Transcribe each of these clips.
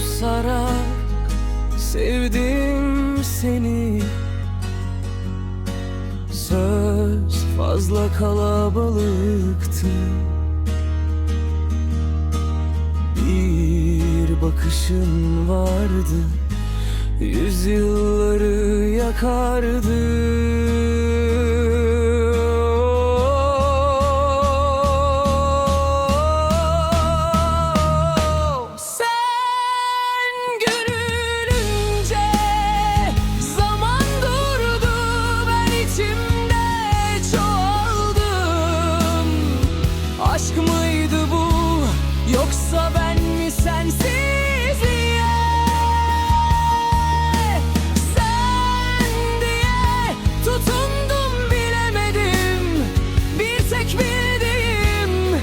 susarak sevdim seni. Söz fazla kalabalıktı. Bir bakışın vardı Yüzyılları yakardı yoksa ben mi sensizliğe Sen diye tutundum bilemedim. Bir tek bildiğim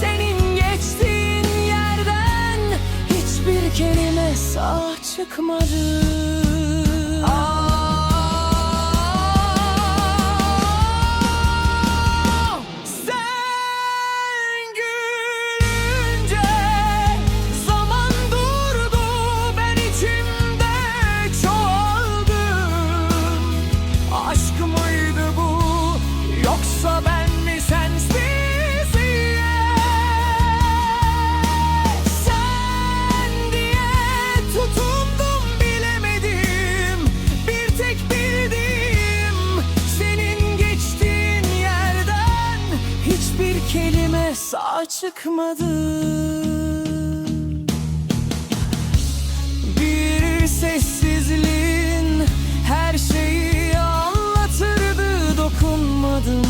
senin geçtiğin yerden Hiçbir kelime sağ çıkmadı kelime sağ çıkmadı bir sessizliğin her şeyi anlatırdı dokunmadım.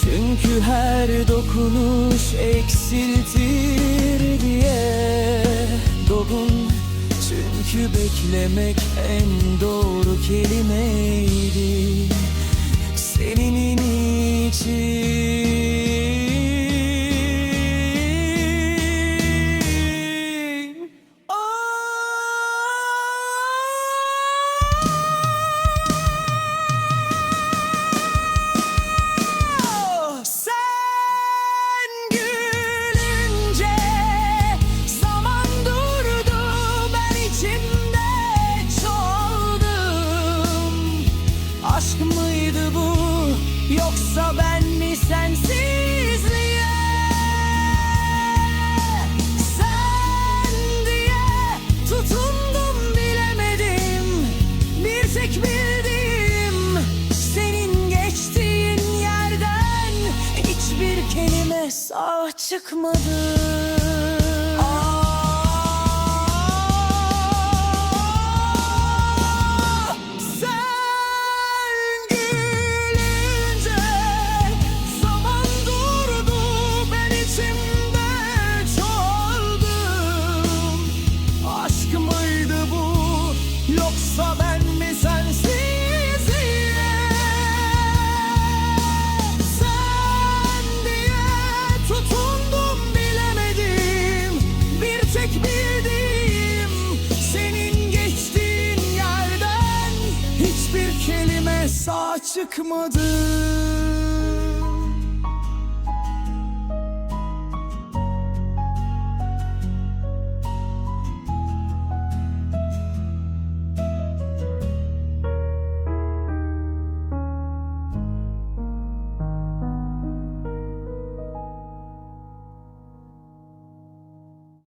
Çünkü her dokunuş eksiltir diye Dokun. Çünkü beklemek en doğru kelimeydi. Senin için Aşk mıydı bu yoksa ben mi sensizliğe? Sen diye tutundum bilemedim Bir tek bildiğim senin geçtiğin yerden Hiçbir kelime sağ çıkmadı yoksa ben mi sensizliğe Sen diye tutundum bilemedim. Bir tek bildiğim senin geçtiğin yerden Hiçbir kelime sağ çıkmadı